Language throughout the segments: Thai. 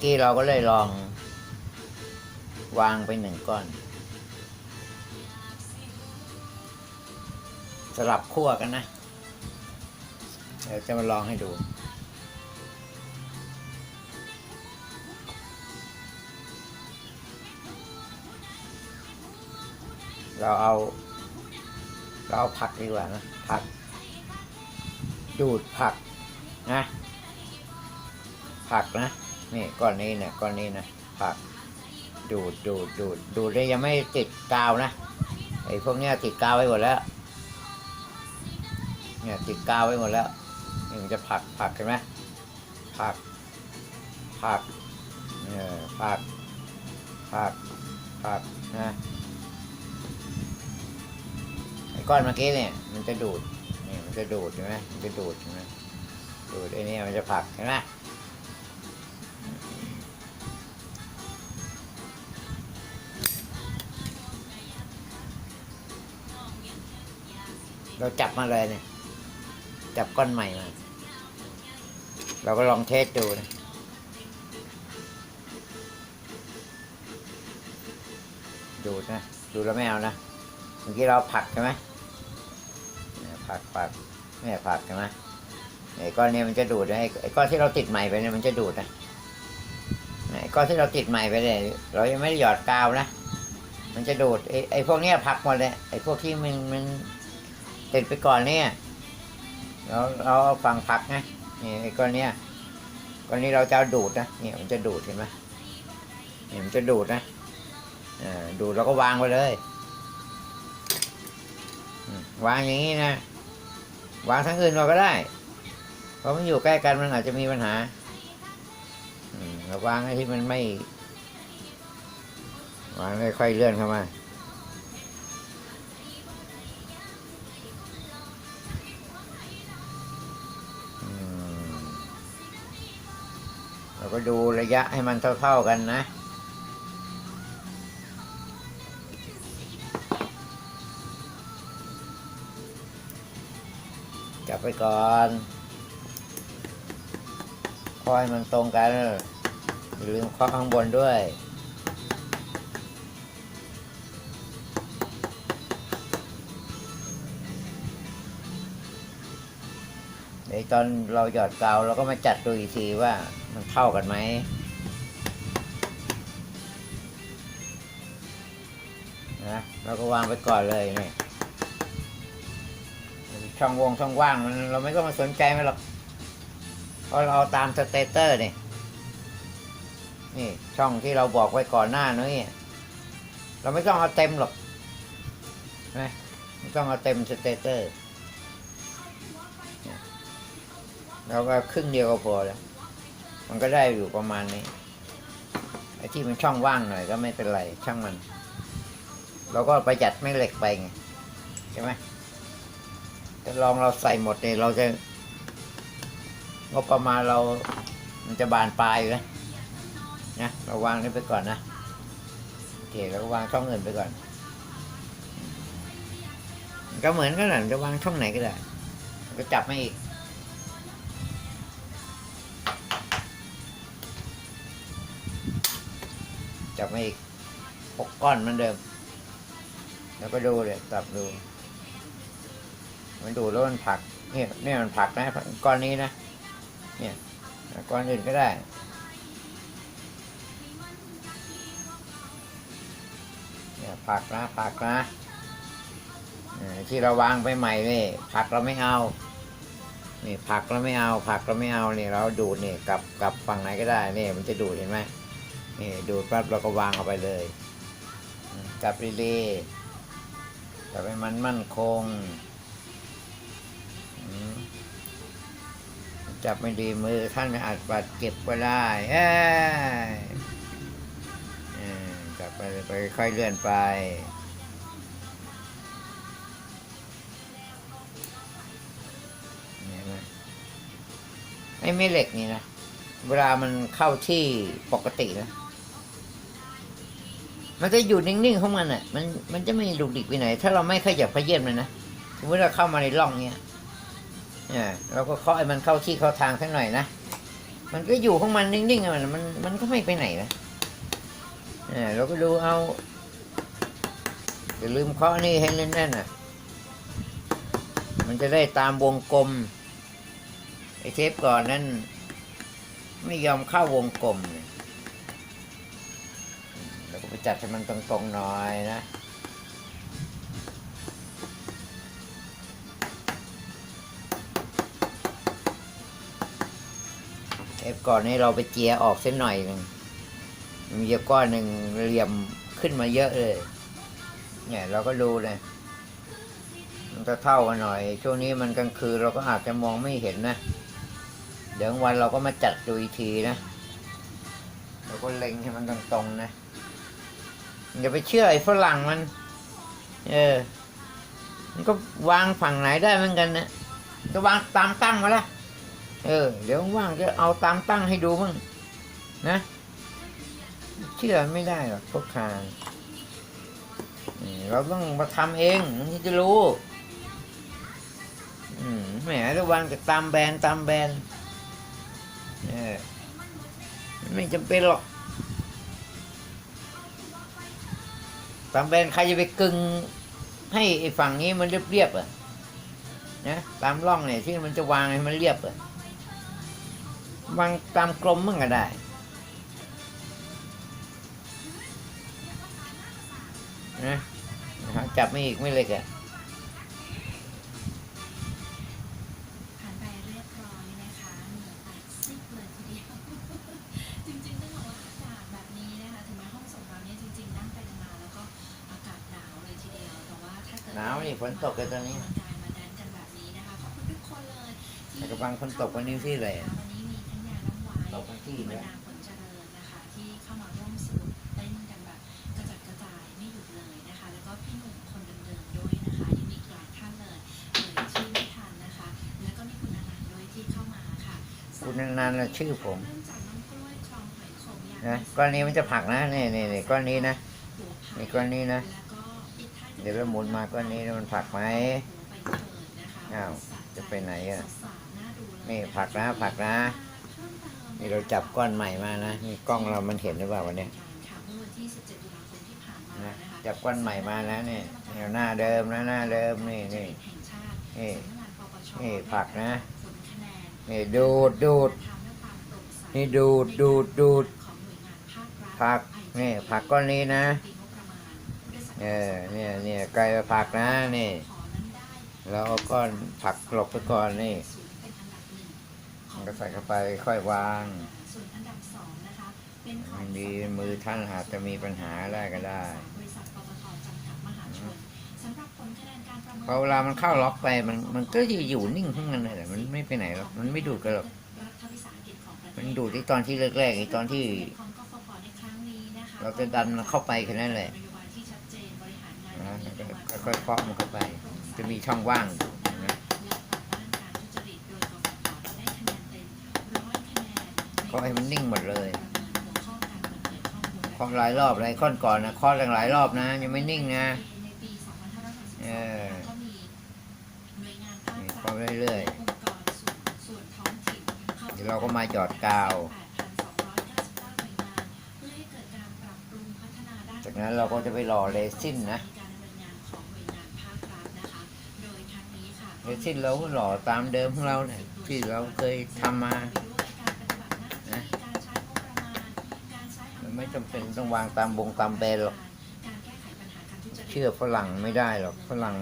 มื่อกี้เราก็เลยลอง วางไปหนึ่งก้อน สลับขั้วกันนะ เดี๋ยวจะมาลองให้ดูเราเอา เราเอาผักดีกว่านะผัก ดูดผักนะ ผักนะ นี่ก้อนนี้เนี่ยก้อนนี้นะผักดูดดูดดูดดูดได้ยังไม่ติดกาวนะไอ้พวกเนี้ยติดกาวไว้หมดแล้ว เนี่ยติดกาวไว้หมดแล้วนี่มันจะผักผักเห็นไหมผักผักเออผักผักผักนะไอ้ก้อนเมื่อกี้เนี่ยมันจะดูดนี่มันจะดูดใช่ไหมมันจะดูดใช่ไหมดูดไอ้นี่มันจะผักเห็นไหม เราจับมาเลยเนี่ย จับก้อนใหม่มา เราก็ลองเทสดูนะดูดนะ ดูแล้วไม่เอานะ เมื่อกี้เราผักใช่ไหมเนี่ยผักผักเนี่ยผักใช่ไหมไอ้ก้อนนี้มันจะดูดนะไอ้ก้อนที่เราติดใหม่ไปเนี่ยมันจะดูดนะไอ้ก้อนที่เราติดใหม่ไปเนี่ยเรายังไม่ได้หยอดกาวนะ มันจะดูดไอ้ไอ้พวกเนี้ยผักหมดเลยไอ้พวกที่มันมัน ติดไปก่อนเนี่ยเราเราเอาฝั่งผักนะนี่ไอ้ก้อนเนี้ยก้อนนี้เราจะาดูดนะเนี่ยมันจะดูดเห็นไหมเนี่ยมันจะดูดนะอ่าดูดเราก็วางไปเลยวางอย่างนี้นะวางทั้งอื่นเราก็ได้ เพราะมันอยู่ใกล้กันมันอาจจะมีปัญหาอืมเราวางไอ้ที่มันไม่วางค่อยๆเลื่อนเข้ามา ก็ดูระยะให้มันเท่า ๆกันนะ จับไปก่อนคอยมันตรงกันอย่าลืมเคาะข้างบนด้วย เดี๋ยวตอนเราหยอดกาวเราก็มาจัดดูอีกทีว่ามันเท่ากันไหมนะเราก็วางไปก่อนเลยเนี่ยช่องวงช่องว่างมันเราไม่ต้องมาสนใจมันหรอกเพราะเราเอาตามสเตเตอร์นี่นี่ช่องที่เราบอกไว้ก่อนหน้านี้เราไม่ต้องเอาเต็มหรอกนะไม่ต้องเอาเต็มสเตเตอร์ เราก็ครึ่งเดียวก็พอแล้ว มันก็ได้อยู่ประมาณนี้ไอ้ที่มันช่องว่างหน่อยก็ไม่เป็นไรช่างมัน เราก็ประหยัดไม่เหล็กไปไงใช่ไหมถ้าลองเราใส่หมดเนี่ยเราจะงบประมาณเรา มันจะบานปลายอยู่นะนะเราวางนี่ไปก่อนนะโอเคเราก็วางช่องอื่นไปก่อนมันก็เหมือนกันแหละจะวางช่องไหนก็ได้ ก็จับไม่อีก จับไม่อีกหกก้อนเหมือนเดิม แล้วก็ดูเลยจับดู มันดูแล้วมันผักเนี่ยเนี่ยมันผักนะก้อนนี้นะ เนี่ยก้อนอื่นก็ได้เนี่ยผักนะผักนะที่เราวางไปใหม่นี่ผักเราไม่เอานี่ผักเราไม่เอาผักเราไม่เอาเนี่ยเราดูดนี่กลับกลับฝั่งไหนก็ได้นี่มันจะดูดเห็นไหม นี่ดูดปั๊บเราก็วางเอาไปเลยอืมกลับดีๆกลับให้มันมั่นคง จับไม่ดีมือท่านอาจบาดเจ็บก็ได้เอ้ยจับไปไปค่อยเลื่อนไปไหมไอ้แม่เหล็กนี่นะ เวลามันเข้าที่ปกตินะ มันจะอยู่นิ่งๆของมันอะ มันมันจะไม่ดุกดิกไปไหน ถ้าเราไม่ขยับขยื่นมันนะสมมติเราเข้ามาในร่องเนี้ยเนี่ยเราก็เคาะให้มันเข้าที่เข้าทางสักหน่อยนะมันก็อยู่ของมันนิ่งๆอะมันมันมันก็ไม่ไปไหนนะเออเราก็ดูเอาอย่าลืมเคาะนี่ให้แน่นๆอะมันจะได้ตามวงกลมไอเทปก่อนนั้นไม่ยอมเข้าวงกลมเลยเราก็ ไปจัดให้มันตรงๆหน่อยนะเทปก่อนนี้เราไปเจียออกเส้นหน่อยหนึ่งมีเยอะก้อนหนึ่งเหลี่ยมขึ้นมาเยอะเลย เนี่ยเราก็ดูเลย มันจะเท่ากันหน่อย ช่วงนี้มันกลางคืนเราก็อาจจะมองไม่เห็นนะ เดี๋ยววันเราก็มาจัดดูอีกทีนะ เราก็เล็งให้มันตรงๆนะ อย่าไปเชื่อไอ้ฝรั่งมัน เออ มันก็วางฝั่งไหนได้เหมือนกันนะก็วางตามตั้งมาละเออ เดี๋ยวว่างจะเอาตามตั้งให้ดูมั่งนะ เชื่อไม่ได้หรอกพวกคานเราต้องมาทำเองมันถึงจะรู้แหมระวังจะตามแบรนด์ตามแบรนด์เออไม่จำเป็นหรอก ตามแบนใครจะไปกึงให้ไอ้ฝั่งนี้มันเรียบๆอะนะตามร่องเนี่ยที่มันจะวางให้มันเรียบอะวางตามกลมมั่งก็ได้นะจับไม่อีกไม่เล็กอะ ฝนตกกันตอนนี้กำลังกายมาแดนกันแบบนี้นะคะขอบคุณทุกคนเลยที่แต่กำลังฝนตกวันนี้ที่เลยวันนี้มีทั้งยาน้ำหวายตกทั้งที่บรเลรยดาผลเจริญนะคะที่เข้ามาร่วมสนุกเต้นกันแบบกระจัดกระจายไม่หยุดเลยนะคะแล้วก็พี่หนุ่มคนเดิมๆด้วยนะคะยังมีอีกหลายท่านเลยเอ่ยชื่อไม่ทันนะคะแล้วก็มีคุณอนันต์ด้วยที่เข้ามาค่ะคุณนานๆนะชื่อผมเริ่มจากน้องกล้วยคลองหอยโขงยางนะก้อนนี้มันจะผลักนะนี่นี่นี่ก้อนนี้นะหัวไผ่นี่ก้อนนี้นะ เดี๋ยวเราหมุนมาก้อนนี้มันผลักไหมนะคะอ้าวจะไปไหนอะสาวๆน่าดูเลยนี่ผลักนะผลักนะนี่เราจับก้อนใหม่มานะนี่กล้องเรามันเห็นหรือเปล่าวันนี้นะจับก้อนใหม่มานะนี่แนวหน้าเดิมนะหน้าเดิมนี่นี่นี่นี่ผลักนะนี่ดูดดูดนี่ดูดดูดดูดผลักนี่ผลักก้อนนี้นะ เอส่วนอเนี่ยเนี่ยไกลไปผลักนะนี่ขอนั้นได้แล้วเอาก้อนผลักหลบไปก่อนนี่สูงเป็นอันดับหนึ่งขมัอนงก็ใส่เข้าไปค่อยวางส่วนอันดับสองนะคะเป็นของมันดีมือท่านอาจจะมีปัญหาได้ก็ได้บริษัทปตทจำกัดมหาชนสำหรับผลคะแนนการประเมินพอเวลามันเข้าล็อกไปมันมันก็จะอยู่นิ่งของมันเลยแหละมันไม่ไปไหนหรอกมันไม่ดูดกันหรอกรัฐวิสาหกิจของประเทศมันดูดที่ตอนที่แรกๆไอ้ตอนที่ของกฟผในครั้งนี้นะคะเราจะดันมันเข้าไปแค่นั้นแหละ หารงานนะอย่างมีแล้วประวัติก็ค่อยๆเคาะมันเข้าไป จะมีช่องว่างอยู่นะและต่อต้านการทุจริตโดยกฟผได้คะแนนเต็มร้อยคะแนนเคาะให้มันนิ่งหมดเลยประเมินหัวข้อการเปิดเผยข้อมูลเคาะหลายรอบหลายข้อนก่อนนะเคาะตั้งหลายรอบนะ ยังไม่นิ่งนะในปี2562เออก็มีหน่วยงานภาคนี่รัฐเคาะเรื่อยองค์กรส่วนส่วนท้องถิ่นข้เดี๋ยวเราก็มาหยอดกาว8,299หน่วยงานเพื่อให้เกิดการปรับปรุงพัฒนาด้านๆจากนั้นเราก็จะไปหล่อเรซินนะ นี้ค่เรซินเราหล่อตามเดิมของเราเนี่ยที่เราเคยทำมานะไม่จำเป็นต้องวางตามบงตามแบรนด์หรอกเชื่อฝรั่งไม่ได้หรอกฝรั่ง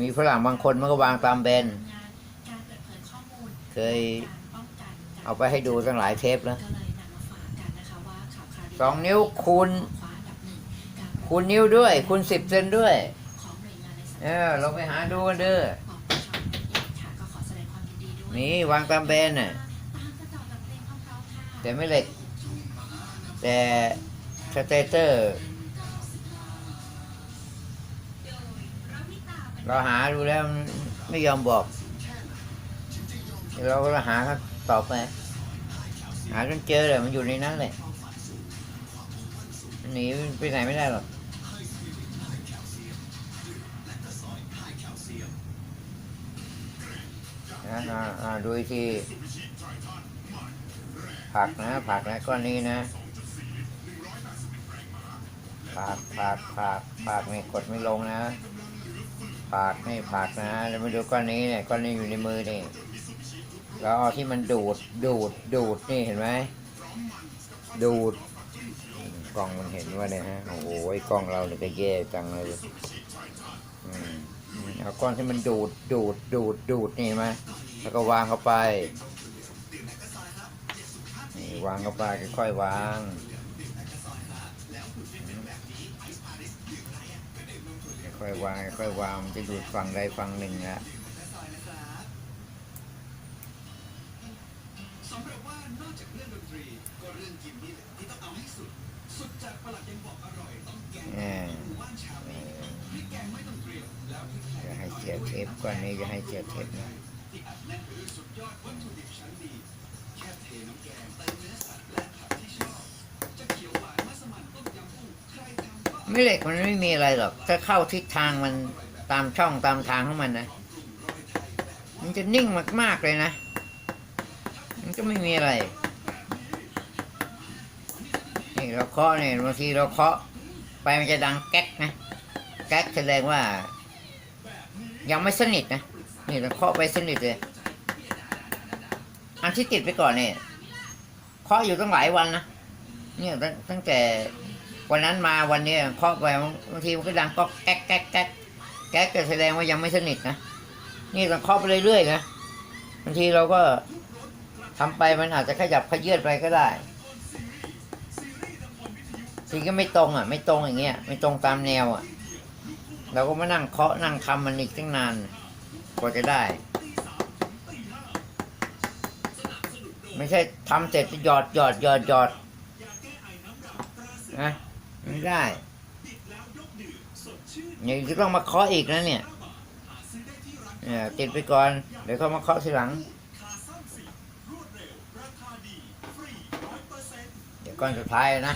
มีฝรั่งบางคนมันก็วางตามแบรนด์เคยเอาไปให้ดูตั้งหลายเทปแล้วสองนิ้วคูณคว้าอันดับหนึ่งการคูณนิ้วด้วยคูณสิบเซนด้วย ของหน่วยงานในสังเอกัดอเราไปหาดูกันเด้อปปชค่ะก็ขอแสดงความยินดีด้วยนี่วางตามแบรนด์น่ะตามกันต่อกับเพลงเพราะๆค่ะ แต่ไม่เหล็ก แต่สเตเตอร์ เราหาดูแล้วมันไม่ยอมบอกเดี๋ยวเราก็หาครับต่อไป หาจนเจอเลยมันอยู่ในนั้นเลยมันหนีไปไหนไม่ได้หรอก นะอ่าอ่าดูอีกทีผักนะผักนะก้อนนี้นะผักผักผักผักไม่กดไม่ลงนะผักนี่ผักนะแล้วมาดูก้อนนี้เนี่ยก้อนนี้อยู่ในมือนี่แล้วเอาที่มันดูดดูดดูดนี่เห็นไหมดูดกล้องมันเห็นว่าเนี่ยฮะโอ้โหกล้องเราเนี่ยก็แย่จังเลย เอาก้อนที่มันดูดดูดดูดดูดนี่เห็นไหมแล้วก็วางเข้าไปนี่วางเข้าไปค่อยๆวางค่อยๆวางค่อยๆวางจะดูดฝั่งใดฝั่งหนึ่งอะสำหรับว่านอกจากเรื่องดนตรีก็เรื่องกินนี่แหละที่ต้องเอาให้สุด สุดจากประหลัดยังบอกอร่อยต้องแกงแหมหมู่บ้านชาเอบีพริกแกงไม่ต้องเตรียมแล้ว จะให้เจียเทปก้อนนี้จะให้เจียเทปนะที่อัดแน่นไปด้วยสุดยอดวัตถุดิบชั้นดีแค่เทน้ำแกงเติมเนื้อสัตว์และผักที่ชอบจะเขียไม่เหล็กมันไม่มีอะไรหรอกถ้าเข้าทิศทางมันตามช่องตามทางของมันนะ มันจะนิ่งมากๆเลยนะ มันก็ไม่มีอะไร นี่เราเคาะเนี่ยบางทีเราเคาะไปมันจะดังแก๊กนะ แก๊กแสดงว่า ยังไม่สนิทนะ นี่เราเคาะไปสนิทเลย อันที่ติดไปก่อนเนี่ยเคาะอยู่ตั้งหลายวันนะ เนี่ยตั้งตั้งแต่วันนั้นมาวันนี้เคาะไปบางทีมันก็ดังก็แก๊กแก๊กแก๊กแก๊กแสดงว่ายังไม่สนิทนะ นี่เราเคาะไปเรื่อยๆนะ บางทีเราก็ทำไปมันอาจจะขยับขยื่นไปก็ได้ทีก็ไม่ตรงอะ ไม่ตรงอย่างเงี้ย ไม่ตรงตามแนวอะ เราก็มานั่งเคาะนั่งทำมันอีกตั้งนานกว่าจะได้ ไม่ใช่ทำเสร็จหยอดหยอดหยอดหยอดนะไม่ได้อย่างนี้ต้องมาเคาะอีกนะเนี่ยเนี่ยติดไปก่อน เดี๋ยวเขามาเคาะทีหลัง เดี๋ยวก้อนสุดท้ายนะ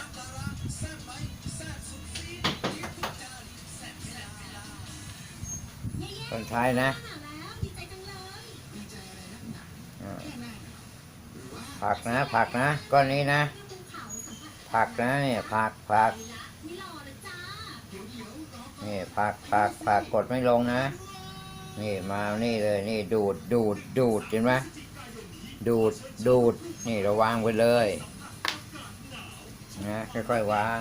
ก้อนท้ายนะผักนะผักนะก้อนนี้นะ ผักนะเนี่ยผักผักนี่ผักผักผักกดไม่ลงนะ นี่มานี่เลยนี่ดูดดูดดูดเห็นไหมดูดดูดนี่เราวางไปเลยนะค่อยๆวาง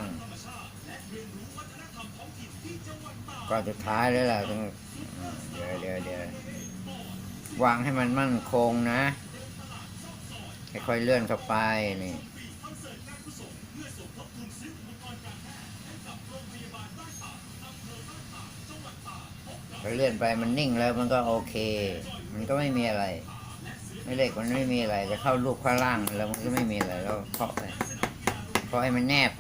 ก้อนสุดท้ายแล้วล่ะต้ง ดี๋ยวเดี๋ยวเดี๋ยววางให้มันมั่นคงนะค่อยๆเลื่อนเข้าไปนี่พอเลื่อนไปมันนิ่งแล้วมันก็โอเค มันก็ไม่มีอะไร ไม่เล็กมันไม่มีอะไรจะเข้ารูปข้างล่างแล้วมันก็ไม่มีอะไรแล้วเคาะไปเคาะให้มันแนบ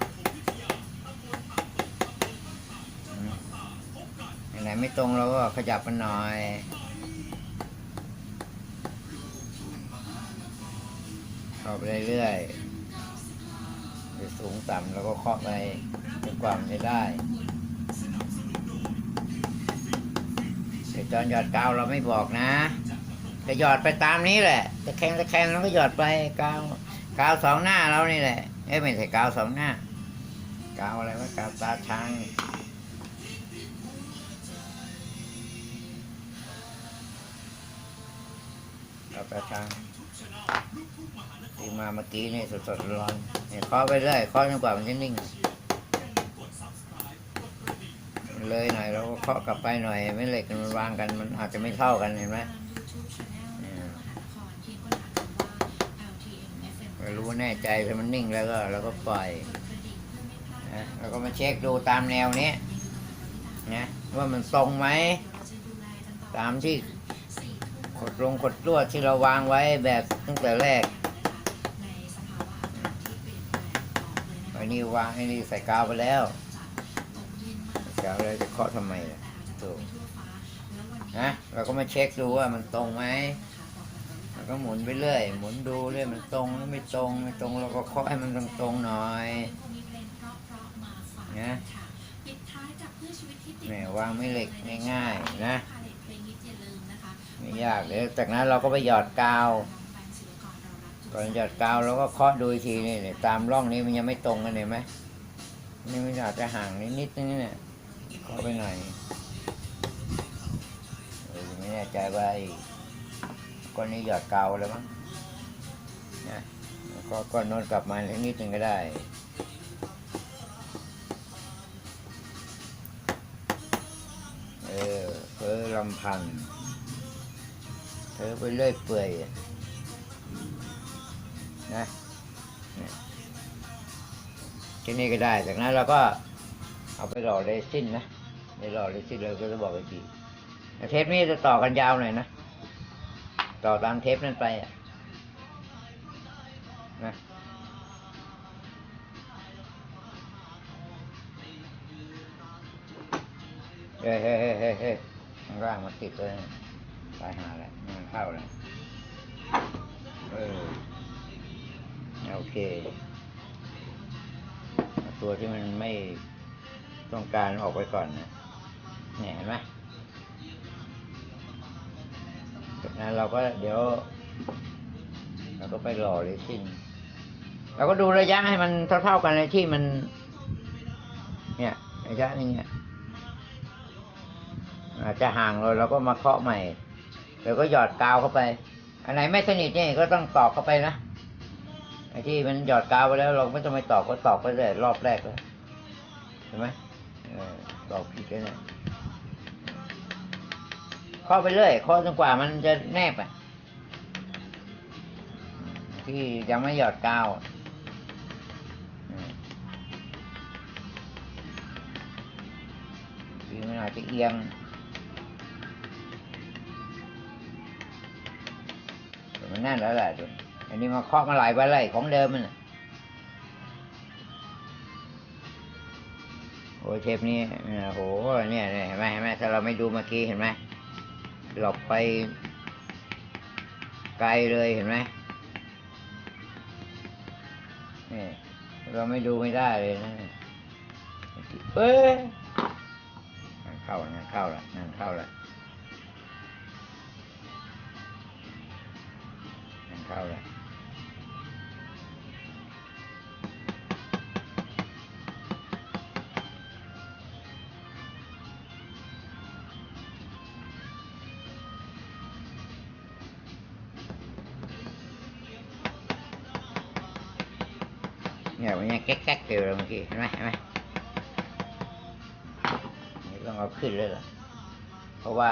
อืมอัน ไหนไม่ตรงเราก็ขยับมันหน่อยเข้าไปเรื่อยๆจะสูงต่ำแล้วก็เคาะไปจนกว่ามันจะได้เดี๋ยวตอนหยอดกาวเราไม่บอกนะจะหยอดไปตามนี้แหละจะแข่งจะแข่งเราก็หยอดไปกาวกาวสองหน้าเรานี่แหละเอ้ไม่ใช่กาวสองหน้า กาวอะไรวะกาวตาช้าง กาวตาช้างที่มาเมื่อกี้นี่สดๆร้อนเนี่ยเคาะไปเรื่อยเคาะจนกว่ามันจะนิ่งเลยหน่อยเราก็เคาะกลับไปหน่อยไม่เหล็กมันวางกันมันอาจจะไม่เท่ากันเห็นไหมไม่รู้แน่ใจถ้ามันนิ่งแล้วก็เราก็ปล่อยนะเราก็มาเช็คดูตามแนวนี้นะว่ามันตรงไหมตามที่ ลงกดลวดที่เราวางไว้แบบตั้งแต่แรกไอ้นี่วางไอ้นี่ใส่กาวไปแล้วจะเอาอะไรจะเคาะทำไมล่ะถูกนะเราก็มาเช็คดูว่ามันตรงไหมเราก็หมุนไปเรื่อย หมุนดูเรื่อยมันตรงหรือไม่ตรงไม่ตรงเราก็เคาะให้มันตรงตรงๆหน่อยนะแหมวางไม่เหล็กง่ายๆนะ ไม่ยากเดี๋ยวจากนั้นเราก็ไปหยอดกาวก่อนหยอดกาวเราก็เคาะดูทีนี่เนี่ยตามร่องนี้มันยังไม่ตรงกันเห็นไหมนี่มันอาจจะห่างนิดนิดนึงเนี่ยเคาะไปหน่อยออไม่แน่ใจว่าไอ้ก้อนนี้หยอดกาวแล้วมั้งนะก็ก้อนน้นกลับมาอีกนิดนึงก็ได้เออเพ้อลำพันธ์ เธอไปเรื่อยเปื่อยนะเนี่ยที่นี่ก็ได้ จากนั้นเราก็เอาไปหล่อเรซินนะในหล่อเรซินเลยก็จะบอกอีกทีเทปนี้จะต่อกันยาวหน่อยนะ ต่อตามเทปนั้นไปอะนะเฮ้ยเฮ้ยเฮ้ยเฮ้ยเฮ้ยข้างล่างมันติดเลยนะตายหาแล้ว ข้าแล้วเออโอเค ตัวที่มันไม่ต้องการออกไปก่อนนะเนี่ยเห็นไหมจากนั้นเราก็เดี๋ยว เราก็ไปหล่อเรซินเราก็ดูระยะให้มันเท่าๆกันในที่มัน เนี่ยระยะนี้เนี่ยอาจจะห่างเลยเราก็มาเคาะใหม่ แล้วก็หยอดกาวเข้าไป อันไหนไม่สนิทเนี่ยก็ต้องตอกเข้าไปนะไอ้ที่มันหยอดกาวไปแล้ว เราไม่ต้องไปตอกก็ตอกไปเลยรอบแรกแล้วเห็นไหมเออตอกผิดเลยนี่ยเคาไปเรื่อยเคาจนกว่ามันจะแนบอะที่ยังไม่หยอดกาวอืมที่มันอาจจะเอียง มันแน่นแล้วแหละดูอันนี้มาเคาะมาหลายวันเลยของเดิมมันน่ะโอ้เทปนี้เนี่ยโอ้โหเนี่ยเห็นไหมเห็นไหมถ้าเราไม่ดูเมื่อกี้เห็นไหมหลบไป ไกลเลยเห็นไหมนี่เราไม่ดูไม่ได้เลยนะเอ้ยนเข้างานเข้าละงานเข้าละงานเข้าละเนี่ยมันยังแก๊กๆอยู่เลย เมื่อกี้เห็นไหมเห็นไหมนี่ต้องเอาขึ้นเลยเหรอเพราะว่า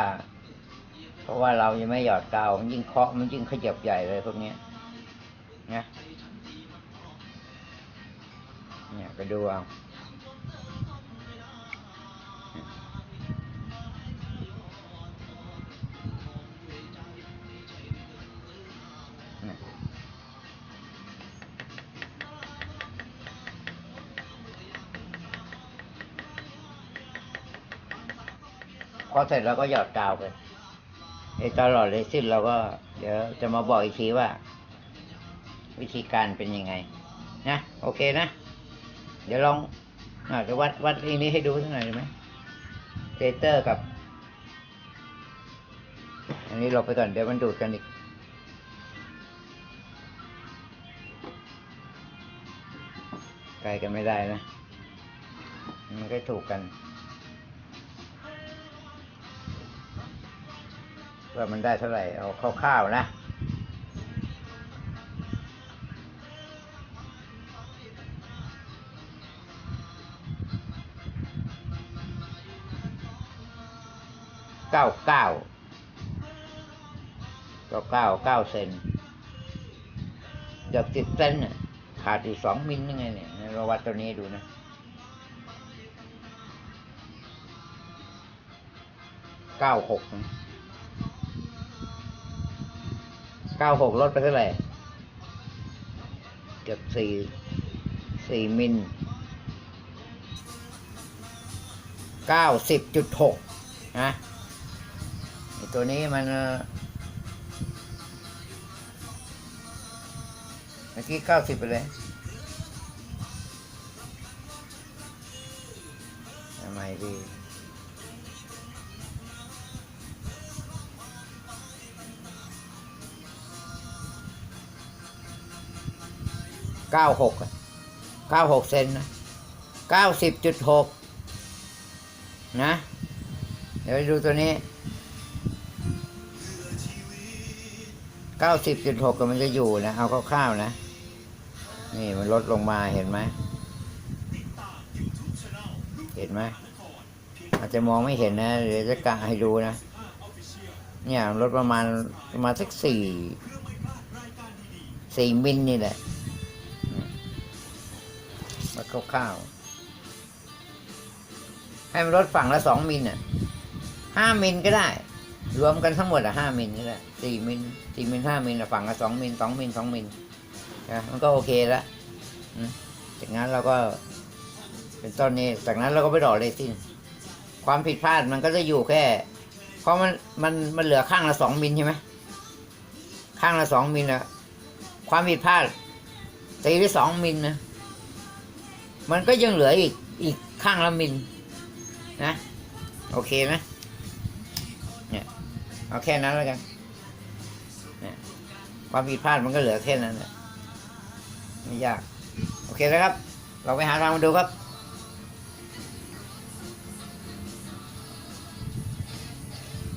เพราะว่าเรายังไม่หยอดกาวมันยิ่งเคาะมันยิ่งขยับใหญ่เลยพวกนี้นะเนี่ยไปดูเอาพอเสร็จเราก็หยอดกาวไป ไอ้ตลอดเลยสิ้นเราก็เดี๋ยวจะมาบอกอีกทีว่า วิธีการเป็นยังไง นะโอเคนะ เดี๋ยวลองอาจะวัดวัดอีนี้ให้ดูสักหน่อยได้ไหมเทเตอร์กับ อันนี้หลบไปก่อนเดี๋ยวมันดูดกันอีกไกลกันไม่ได้นะ มันก็ถูกกัน ว่ามันได้เท่าไหร่ เอาคร่าวๆนะ เก้าเก้าเก้าเก้าเก้าเซนเกือบสิบเซนขาดอยู่สองมิลยังไงเนี่ยเราวัดตัวนี้ดูนะเก้าหก เก้าหกลดไปเท่าไหร่ เกือบสี่สี่มิลเก้าสิบจุดหกนะตัวนี้มันเอ่อเมื่อกี้เก้าสิบไปเลยทำไมดี เก้าหกเก้าหกเซนนะเก้าสิบจุดหกนะ เดี๋ยวไปดูตัวนี้เก้าสิบจุดหกมันจะอยู่นะ เอาคร่าวๆนะ นี่มันลดลงมาเห็นไหมเห็นไหมอาจจะมองไม่เห็นนะ เดี๋ยวจะกะให้ดูนะ เนี่ยลดประมาณประมาณสักสี่สี่มิลนี่แหละ คร่าวๆให้มันลดฝั่งละสองมิลอะห้ามิลก็ได้ รวมกันทั้งหมดอะห้ามิลก็ได้สี่มิลสี่มิลห้ามิลอะฝั่งละสองมิลสองมิลสองมิลนะมันก็โอเคแล้วจากนั้นเราก็เป็นต้นนี้ จากนั้นเราก็ไปดอกเลยสิ้นความผิดพลาดมันก็จะอยู่แค่ เพราะมันมันมันเหลือข้างละสองมิลใช่ไหมข้างละสองมิลอะความผิดพลาดตีได้สองมิลนะ มันก็ยังเหลืออีกอีกข้างละมิลนะ โอเคไหมเนี่ยเอาแค่นั้นแล้วกันเนี่ยความผิดพลาดมันก็เหลือแค่นั้นแหละไม่ยาก โอเคแล้วครับ เราไปหาทางมาดูครับ